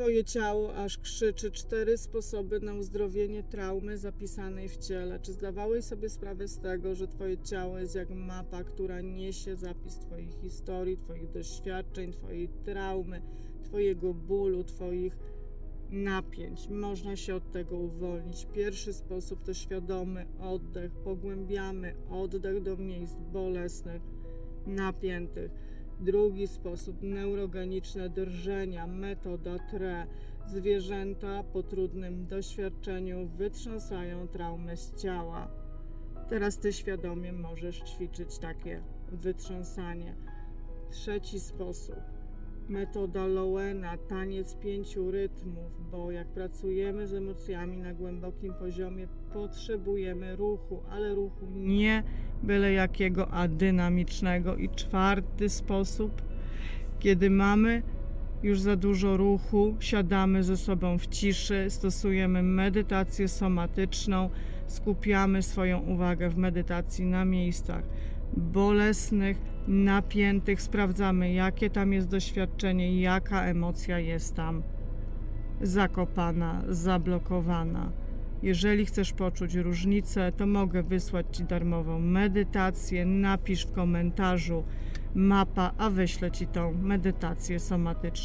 Twoje ciało aż krzyczy cztery sposoby na uzdrowienie traumy zapisanej w ciele. Czy zdawałeś sobie sprawę z tego, że Twoje ciało jest jak mapa, która niesie zapis Twoich historii, Twoich doświadczeń, Twojej traumy, Twojego bólu, Twoich napięć. Można się od tego uwolnić. Pierwszy sposób to świadomy oddech. Pogłębiamy oddech do miejsc bolesnych, napiętych. Drugi sposób neurogeniczne drżenia, metoda TRE. Zwierzęta po trudnym doświadczeniu wytrząsają traumę z ciała. Teraz ty świadomie możesz ćwiczyć takie wytrząsanie. Trzeci sposób. Metoda Lowena, taniec pięciu rytmów, bo jak pracujemy z emocjami na głębokim poziomie, potrzebujemy ruchu, ale ruchu nie byle jakiego, a dynamicznego. I czwarty sposób, kiedy mamy już za dużo ruchu, siadamy ze sobą w ciszy, stosujemy medytację somatyczną, skupiamy swoją uwagę w medytacji na miejscach bolesnych, napiętych, sprawdzamy, jakie tam jest doświadczenie, jaka emocja jest tam zakopana, zablokowana. Jeżeli chcesz poczuć różnicę, to mogę wysłać Ci darmową medytację. Napisz w komentarzu mapa, a wyślę Ci tą medytację somatyczną.